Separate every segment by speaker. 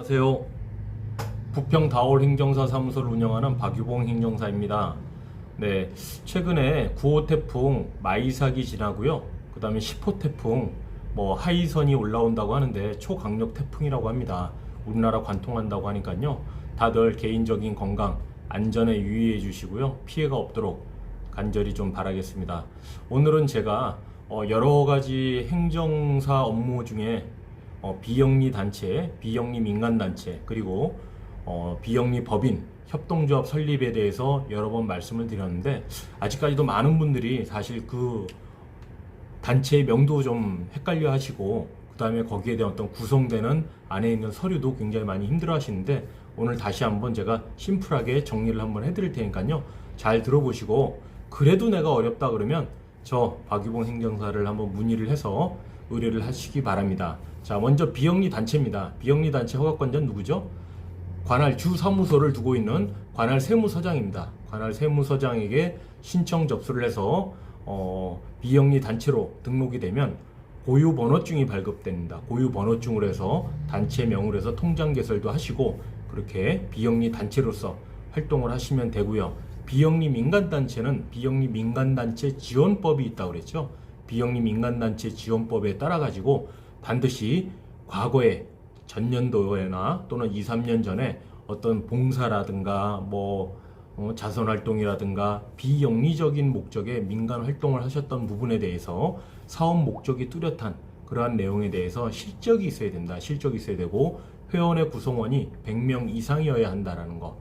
Speaker 1: 안녕하세요. 부평 다올 행정사 사무소를 운영하는 박유봉 행정사입니다. 네, 최근에 9호 태풍 마이삭이 지나고요. 그 다음에 10호 태풍 뭐 하이선이 올라온다고 하는데 초강력 태풍이라고 합니다. 우리나라 관통한다고 하니까요. 다들 개인적인 건강, 안전에 유의해 주시고요. 피해가 없도록 간절히 좀 바라겠습니다. 오늘은 제가 어, 여러 가지 행정사 업무 중에 어, 비영리 단체, 비영리 민간 단체, 그리고 어, 비영리 법인 협동조합 설립에 대해서 여러 번 말씀을 드렸는데 아직까지도 많은 분들이 사실 그 단체의 명도 좀 헷갈려 하시고 그다음에 거기에 대한 어떤 구성되는 안에 있는 서류도 굉장히 많이 힘들어 하시는데 오늘 다시 한번 제가 심플하게 정리를 한번 해드릴 테니까요. 잘 들어보시고 그래도 내가 어렵다 그러면 저 박유봉 행정사를 한번 문의를 해서 의뢰를 하시기 바랍니다 자 먼저 비영리 단체입니다 비영리 단체 허가권자는 누구죠? 관할 주 사무소를 두고 있는 관할 세무서장입니다. 관할 세무서장에게 신청 접수를 해서 어, 비영리 단체로 등록이 되면 고유 번호증이 발급됩니다. 고유 번호증으로 해서 단체명으로 해서 통장 개설도 하시고 그렇게 비영리 단체로서 활동을 하시면 되고요. 비영리 민간단체는 비영리 민간단체 지원법이 있다고 그랬죠. 비영리 민간단체 지원법에 따라 가지고 반드시 과거에 전년도에나 또는 2, 3년 전에 어떤 봉사라든가 뭐 어, 자선 활동이라든가 비영리적인 목적의 민간 활동을 하셨던 부분에 대해서 사업 목적이 뚜렷한 그러한 내용에 대해서 실적이 있어야 된다. 실적이 있어야 되고 회원의 구성원이 100명 이상이어야 한다라는 거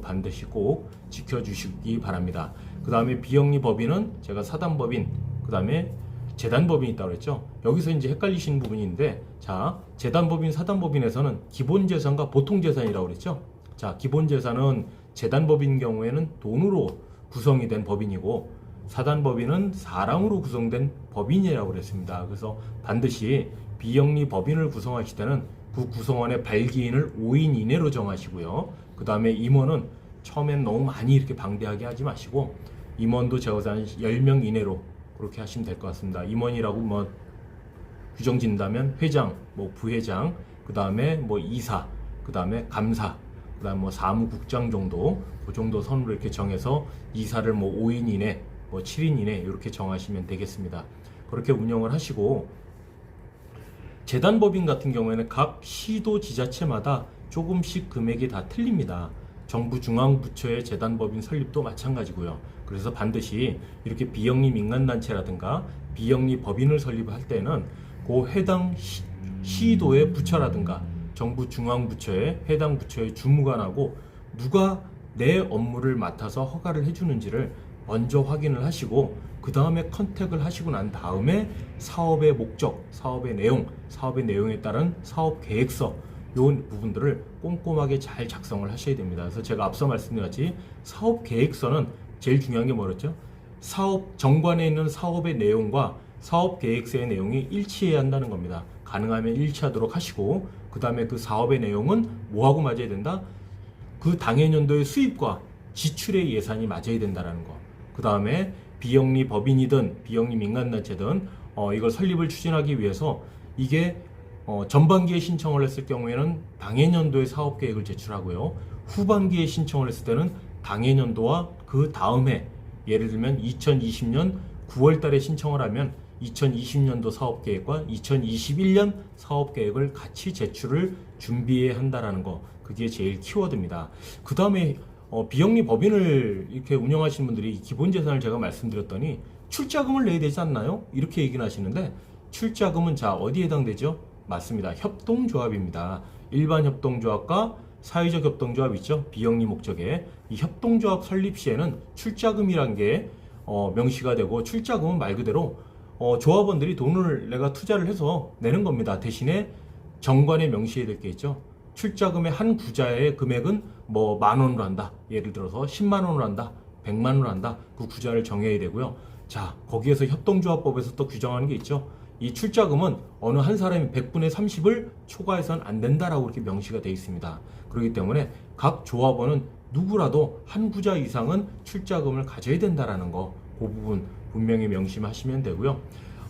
Speaker 1: 반드시 꼭 지켜주시기 바랍니다. 그 다음에 비영리 법인은 제가 사단 법인 그 다음에 재단 법인이 있다고 그랬죠. 여기서 이제 헷갈리시는 부분인데, 자, 재단 법인, 사단 법인에서는 기본 재산과 보통 재산이라고 그랬죠. 자, 기본 재산은 재단 법인 경우에는 돈으로 구성이 된 법인이고, 사단 법인은 사람으로 구성된 법인이라고 그랬습니다. 그래서 반드시 비영리 법인을 구성하실 때는 그 구성원의 발기인을 5인 이내로 정하시고요. 그 다음에 임원은 처음엔 너무 많이 이렇게 방대하게 하지 마시고, 임원도 제가 한 10명 이내로 그렇게 하시면 될 것 같습니다. 임원이라고 뭐 규정 짓는다면 회장, 뭐 부회장, 그 다음에 뭐 이사, 그 다음에 감사, 그 다음에 뭐 사무국장 정도, 그 정도 선으로 이렇게 정해서 이사를 뭐 5인 이내, 뭐 7인 이내 이렇게 정하시면 되겠습니다. 그렇게 운영을 하시고 재단법인 같은 경우에는 각 시도 지자체마다 조금씩 금액이 다 틀립니다. 정부 중앙부처의 재단법인 설립도 마찬가지고요. 그래서 반드시 이렇게 비영리 민간단체라든가 비영리 법인을 설립할 때는 그 해당 시, 시도의 부처라든가 정부 중앙부처의 해당 부처의 주무관하고 누가 내 업무를 맡아서 허가를 해주는지를 먼저 확인을 하시고 그 다음에 컨택을 하시고 난 다음에 사업의 목적, 사업의 내용, 사업의 내용에 따른 사업 계획서 요 부분들을 꼼꼼하게 잘 작성을 하셔야 됩니다. 그래서 제가 앞서 말씀드렸지 사업 계획서는 제일 중요한 게 뭐였죠? 사업 정관에 있는 사업의 내용과 사업 계획서의 내용이 일치해야 한다는 겁니다. 가능하면 일치하도록 하시고 그 다음에 그 사업의 내용은 뭐하고 맞아야 된다? 그 당해년도의 수입과 지출의 예산이 맞아야 된다는 거. 그 다음에 비영리 법인이든 비영리 민간단체든 어, 이걸 설립을 추진하기 위해서 이게 어, 전반기에 신청을 했을 경우에는 당해년도에 사업 계획을 제출하고요. 후반기에 신청을 했을 때는 당해년도와 그 다음 해 예를 들면 2020년 9월 달에 신청을 하면 2020년도 사업 계획과 2021년 사업 계획을 같이 제출을 준비해야 한다라는 거. 그게 제일 키워드입니다. 그 다음에 어, 비영리 법인을 이렇게 운영하시는 분들이 기본 재산을 제가 말씀드렸더니 출자금을 내야 되지 않나요? 이렇게 얘기를 하시는데 출자금은 자 어디에 해당되죠? 맞습니다. 협동조합입니다. 일반 협동조합과 사회적 협동조합 있죠? 비영리 목적의 이 협동조합 설립 시에는 출자금이란 게 어, 명시가 되고 출자금은 말 그대로 어, 조합원들이 돈을 내가 투자를 해서 내는 겁니다. 대신에 정관에 명시해야 될 게 있죠. 출자금의 한 구자의 금액은 뭐 만 원으로 한다. 예를 들어서 10만 원으로 한다. 100만 원으로 한다. 그 구자를 정해야 되고요. 자, 거기에서 협동조합법에서 또 규정하는 게 있죠. 이 출자금은 어느 한 사람이 100분의 30을 초과해서는 안 된다라고 이렇게 명시가 되어 있습니다. 그렇기 때문에 각 조합원은 누구라도 한 구자 이상은 출자금을 가져야 된다라는 거, 그 부분 분명히 명심하시면 되고요.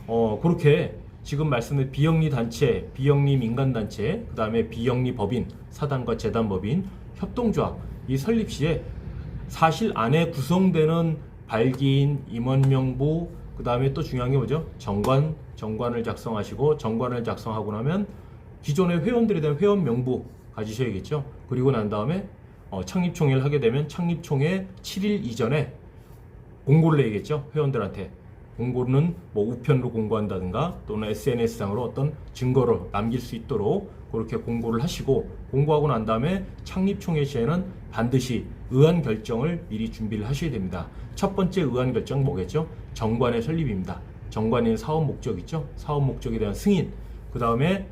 Speaker 1: 어, 그렇게 지금 말씀드린 비영리 단체, 비영리 민간 단체, 그 다음에 비영리 법인, 사단과 재단 법인, 협동조합 이 설립 시에 사실 안에 구성되는 발기인, 임원 명부, 그 다음에 또 중요한 게 뭐죠? 정관, 정관을 작성하시고 정관을 작성하고 나면 기존의 회원들에 대한 회원 명부 가지셔야겠죠. 그리고 난 다음에 어, 창립총회를 하게 되면 창립총회 7일 이전에 공고를 내야겠죠. 회원들한테. 공고는 뭐 우편으로 공고한다든가 또는 SNS상으로 어떤 증거를 남길 수 있도록 그렇게 공고를 하시고 공고하고 난 다음에 창립총회 시에는 반드시 의안 결정을 미리 준비를 하셔야 됩니다. 첫 번째 의안 결정 뭐겠죠? 정관의 설립입니다. 정관의 사업 목적 있죠? 사업 목적에 대한 승인. 그 다음에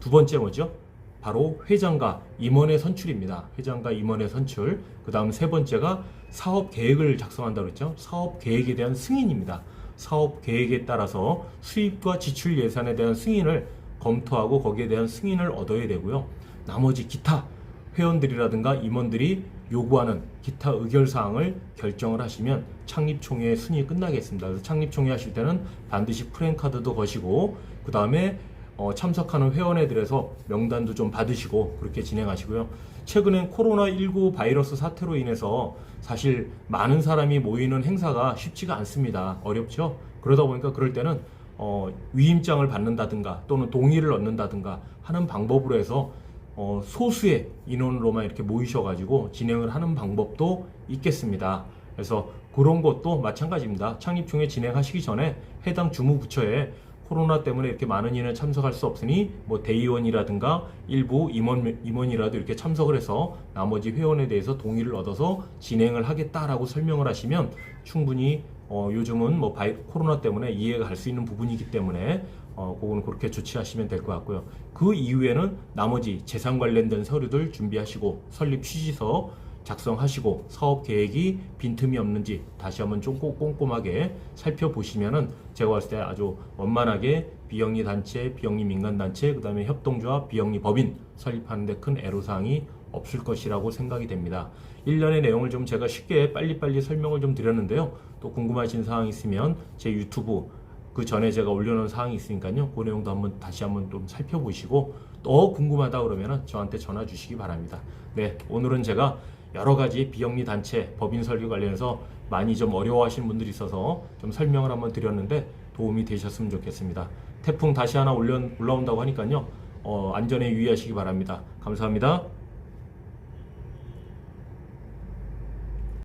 Speaker 1: 두 번째 뭐죠? 바로 회장과 임원의 선출입니다. 회장과 임원의 선출. 그 다음 세 번째가 사업 계획을 작성한다고 했죠. 사업 계획에 대한 승인입니다. 사업 계획에 따라서 수입과 지출 예산에 대한 승인을 검토하고 거기에 대한 승인을 얻어야 되고요. 나머지 기타 회원들이라든가 임원들이 요구하는 기타 의결 사항을 결정을 하시면 창립총회 순위 끝나겠습니다. 그래서 창립총회 하실 때는 반드시 프랜카드도 거시고 그 다음에 어, 참석하는 회원회들에서 명단도 좀 받으시고 그렇게 진행하시고요. 최근엔 코로나19 바이러스 사태로 인해서 사실 많은 사람이 모이는 행사가 쉽지가 않습니다. 어렵죠? 그러다 보니까 그럴 때는 어, 위임장을 받는다든가 또는 동의를 얻는다든가 하는 방법으로 해서 어, 소수의 인원으로만 이렇게 모이셔가지고 진행을 하는 방법도 있겠습니다. 그래서 그런 것도 마찬가지입니다. 창립총회 진행하시기 전에 해당 주무부처에 코로나 때문에 이렇게 많은 인원 참석할 수 없으니 뭐 대의원이라든가 일부 임원 임원이라도 이렇게 참석을 해서 나머지 회원에 대해서 동의를 얻어서 진행을 하겠다라고 설명을 하시면 충분히 어, 요즘은 뭐 바이, 코로나 때문에 이해가 갈 수 있는 부분이기 때문에 어, 그거는 그렇게 조치하시면 될 것 같고요. 그 이후에는 나머지 재산 관련된 서류들 준비하시고 설립 취지서 작성하시고 사업 계획이 빈틈이 없는지 다시 한번 좀꼭 꼼꼼하게 살펴보시면은 제가 봤을 때 아주 원만하게 비영리 단체, 비영리 민간 단체, 그다음에 협동조합, 비영리 법인 설립하는데 큰 애로사항이 없을 것이라고 생각이 됩니다. 일련의 내용을 좀 제가 쉽게 빨리빨리 설명을 좀 드렸는데요. 또 궁금하신 사항 있으면 제 유튜브 그 전에 제가 올려놓은 사항이 있으니까요. 그 내용도 한번 다시 한번 좀 살펴보시고 또 궁금하다 그러면은 저한테 전화 주시기 바랍니다. 네, 오늘은 제가 여러 가지 비영리 단체 법인 설립 관련해서 많이 좀 어려워하시는 분들이 있어서 좀 설명을 한번 드렸는데 도움이 되셨으면 좋겠습니다. 태풍 다시 하나 올려, 올라온다고 하니까요. 어, 안전에 유의하시기 바랍니다. 감사합니다.